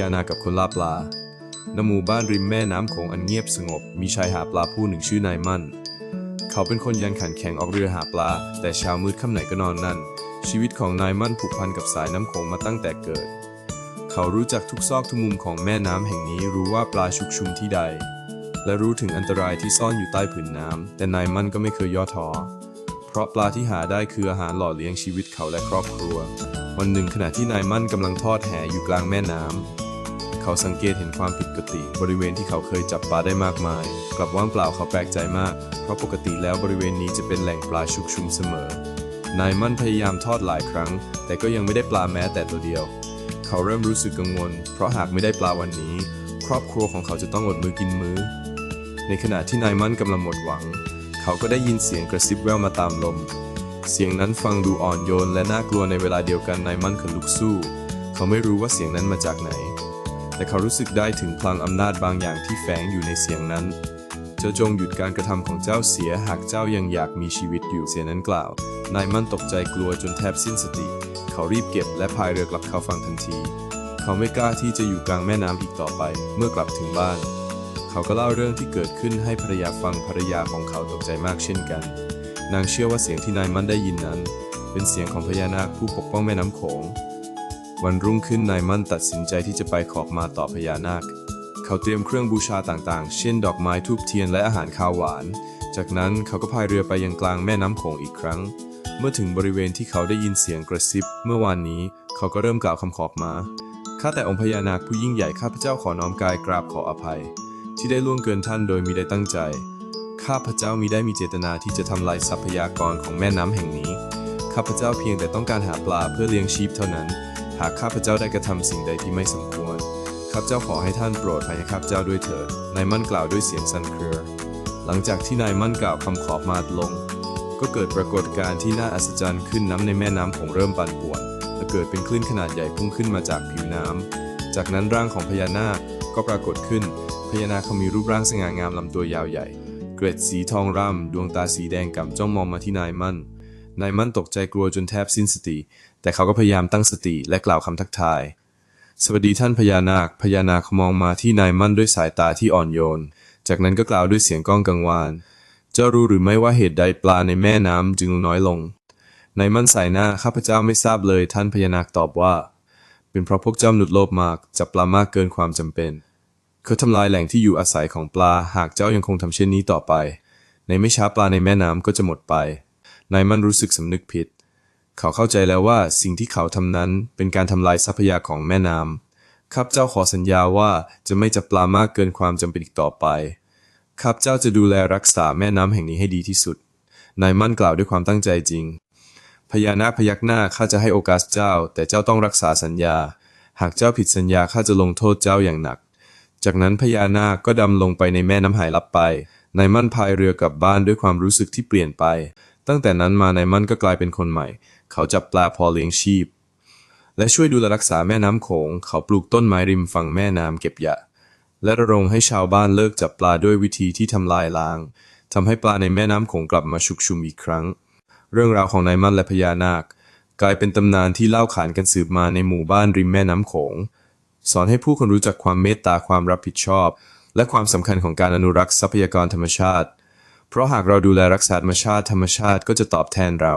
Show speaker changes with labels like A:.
A: ญานากับคนล่าปลาณหมู่บ้านริมแม่น้ำโขงอันเงียบสงบ มีชายหาปลาผู้หนึ่งชื่อนายมั่น เขาเป็นคนยันขันแข็งออกเรือหาปลา แต่เช้ามืดค่ำไหนก็นอนนั่น ชีวิตของนายมั่นผูกพันกับสายน้ำโขงมาตั้งแต่เกิด เขารู้จักทุกซอกทุกมุมของแม่น้ำแห่งนี้รู้ว่าปลาชุกชุมที่ใด และรู้ถึงอันตรายที่ซ่อนอยู่ใต้ผืนน้ำแต่นายมั่นก็ไม่เคยย่อท้อเพราะปลาที่หาได้คืออาหารหล่อเลี้ยงชีวิตเขาและครอบครัว วันหนึ่งขณะที่นายมั่นกำลังทอดแหอยู่กลางแม่น้ำ เขาสังเกตเห็นความผิดปกติ บริเวณที่เขาเคยจับปลาได้มากมาย กลับว่างเปล่าเขาแปลกใจมาก เพราะปกติแล้วบริเวณนี้จะเป็นแหล่งปลาชุกชุมเสมอ นายมั่นพยายามทอดหลายครั้ง แต่ก็ยังไม่ได้ปลาแม้แต่ตัวเดียว เขาเริ่มรู้สึกกังวล เพราะหากไม่ได้ปลาวันนี้ ครอบครัวของเขาจะต้องอดมือกินมื้อ ในขณะที่นายมั่นกำลังหมดหวัง เขาก็ได้ยินเสียงกระซิบแว่วมาตามลม เสียงนั้นฟังดูอ่อนโยนและน่ากลัวในเวลาเดียวกันนายมั่นขนลุกสู้ เขาไม่รู้ว่าเสียงนั้นมาจากไหน แต่เขารู้สึกได้ถึงพลังอำนาจบางอย่างที่แฝงอยู่ในเสียงนั้น เจ้าจงหยุดการกระทำของเจ้าเสียหากเจ้ายังอยากมีชีวิตอยู่เสียนั้นกล่าว นายมั่นตกใจกลัวจนแทบสิ้นสติ เขารีบเก็บและพายเรือกลับเข้าฝั่งทันที เขาไม่กล้าที่จะอยู่กลางแม่น้ำอีกต่อไป เมื่อกลับถึงบ้าน เขาก็เล่าเรื่องที่เกิดขึ้นให้ภรรยาฟังภรรยาของเขาตกใจมากเช่นกัน นางเชื่อว่าเสียงที่นายมั่นได้ยินนั้น เป็นเสียงของพญานาคผู้ปกป้องแม่น้ำโขง วันรุ่งขึ้นนายมั่นตัดสินใจที่จะไปขอบมาต่อพญานาค เขาเตรียมเครื่องบูชาต่างๆ เช่นดอกไม้ทูบเทียนและอาหารข้าวหวาน จากนั้นเขาก็พายเรือไปยังกลางแม่น้ำโขงอีกครั้ง เมื่อถึงบริเวณที่เขาได้ยินเสียงกระซิบ เมื่อวานนี้เขาก็เริ่มกล่าวคำขอบมา ข้าแต่องค์พญานาคผู้ยิ่งใหญ่ข้าพเจ้าขอน้อมกายกราบขออภัย ที่ได้ล่วงเกินท่านโดยมิได้ตั้งใจ ข้าพเจ้ามิได้มีเจตนาที่จะทำลายทรัพยากรของแม่น้ำแห่งนี้ ข้าพเจ้าเพียงแต่ต้องการหาปลาเพื่อเลี้ยงชีพเท่านั้น หากข้าพเจ้าได้กระทำสิ่งใดที่ไม่สมควร ข้าพเจ้าขอให้ท่านโปรดภัยให้ข้าพเจ้าด้วยเถิด นายมั่นกล่าวด้วยเสียงสั่นเครือ หลังจากที่นายมั่นกล่าวคำขอบมาลง ก็เกิดปรากฏการณ์ที่น่าอัศจรรย์ขึ้นน้ำในแม่น้ำคงเริ่มปั่นป่วนและเกิดเป็นคลื่นขนาดใหญ่พุ่งขึ้นมาจากผิวน้ำ จากนั้นร่างของพญานาคก็ปรากฏขึ้น พญานาคเขามีรูปร่างสง่างามลำตัวยาวใหญ่ เกร็ดสีทองร่ำดวงตาสีแดงก่ำจ้องมองมาที่นายมั่น นายมั่นตกใจกลัวจนแทบสิ้นสติ แต่เขาก็พยายามตั้งสติและกล่าวคำทักทาย สวัสดีท่านพญานาค พญานาคมองมาที่นายมั่นด้วยสายตาที่อ่อนโยน จากนั้นก็กล่าวด้วยเสียงก้องกังวาน เจ้ารู้หรือไม่ว่าเหตุใดปลาในแม่น้ำจึงน้อยลง นายมั่นสายหน้าข้าพเจ้าไม่ทราบเลย ท่านพญานาคตอบว่า เป็นเพราะพวกเจ้าหนุดโลภมากจับปลามากเกินความจำเป็นเขาทำลายแหล่งที่อยู่อาศัยของปลา หากเจ้ายังคงทำเช่นนี้ต่อไป ในไม่ช้าปลาในแม่น้ำก็จะหมดไป นายมั่นรู้สึกสำนึกผิด เขาเข้าใจแล้วว่าสิ่งที่เขาทำนั้นเป็นการทำลายทรัพยากรของแม่น้ำข้าพเจ้าขอสัญญาว่าจะไม่จับปลามากเกินความจำเป็นอีกต่อไปข้าพเจ้าจะดูแลรักษาแม่น้ำแห่งนี้ให้ดีที่สุด นายมั่นกล่าวด้วยความตั้งใจจริง พญานาคพยักหน้าข้าจะให้โอกาสเจ้า แต่เจ้าต้องรักษาสัญญา หากเจ้าผิดสัญญาข้าจะลงโทษเจ้าอย่างหนัก จากนั้นพญานาคก็ดำลงไปในแม่น้ำหายลับไป นายมั่นพายเรือกลับบ้านด้วยความรู้สึกที่เปลี่ยนไป ตั้งแต่นั้นมานายมั่นก็กลายเป็นคนใหม่ เขาจับปลาพอเลี้ยงชีพ และช่วยดูแลรักษาแม่น้ำโขง เขาปลูกต้นไม้ริมฝั่งแม่น้ำเก็บหยะ และระดมให้ชาวบ้านเลิกจับปลาด้วยวิธีที่ทำลายล้างทำให้ปลาในแม่น้ำโขงกลับมาชุกชุมอีกครั้ง เรื่องราวของนายมั่นและพญานาค กลายเป็นตำนานที่เล่าขานกันสืบมาในหมู่บ้านริมแม่น้ำโขง สอนให้ผู้คนรู้จักความเมตตาความรับผิดชอบ และความสำคัญของการอนุรักษ์ทรัพยากรธรรมชาติ เพราะหากเราดูแลรักษาธรรมชาติธรรมชาติก็จะตอบแทนเรา